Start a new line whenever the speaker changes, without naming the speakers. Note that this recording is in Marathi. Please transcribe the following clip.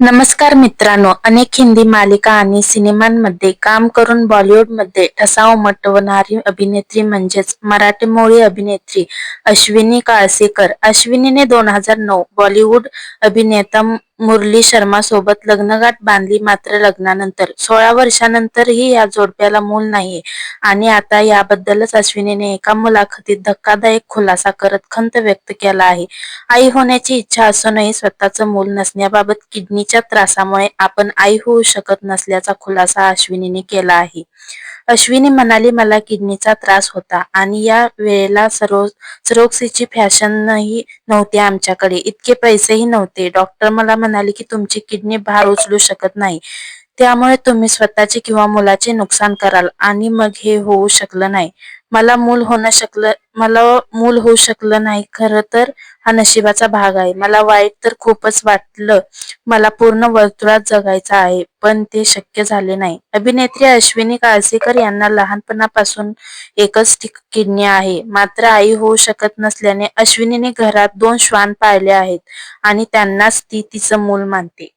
नमस्कार मित्रांनो अनेक हिंदी मालिका आणि सिनेमांमध्ये काम करून बॉलिवूडमध्ये ठसा उमटवणारी अभिनेत्री म्हणजेच मराठी मोळी अभिनेत्री अश्विनी काळसेकर. अश्विनीने दोन हजार नऊ बॉलिवूड अभिनेता मुरली शर्मा सोबत लग्नगाठ बांधली मात्र लग्नानंतर. सोळा वर्षानंतरही या जोडप्याला मूल नाहीये. आणि आता याबद्दलच अश्विनीने एका मुलाखतीत धक्कादायक खुलासा करत खंत व्यक्त केला आहे. आई होण्याची इच्छा असूनही स्वतःचं मूल नसण्याबाबत किडनीच्या त्रासामुळे आपण आई होऊ शकत नसल्याचा खुलासा अश्विनीने केला आहे. अश्विनी म्हणाली मला किडनीचा त्रास होता आणि या वेळेला सरो सरोक्सीची फॅशनही नव्हती आमच्याकडे. इतके पैसेही नव्हते. डॉक्टर मला म्हणाले की तुमची किडनी भार उचलू शकत नाही. त्यामुळे तुम्ही स्वतःचे किंवा मुलाचे नुकसान कराल आणि मग हे होऊ शकलं नाही. मला मूल होणं शकलं मला मूल होऊ शकलं नाही खरं तर हा नशिबाचा भाग आहे. मला वाईट तर खूपच वाटलं. मला पूर्ण वर्तुळात जगायचं आहे पण ते शक्य झाले नाही. अभिनेत्री अश्विनी काळसेकर यांना लहानपणापासून एकच किडनी आहे. मात्र आई होऊ शकत नसल्याने अश्विनीने घरात दोन श्वान पाळले आहेत आणि त्यांनाच ती तिचं मूल मानते.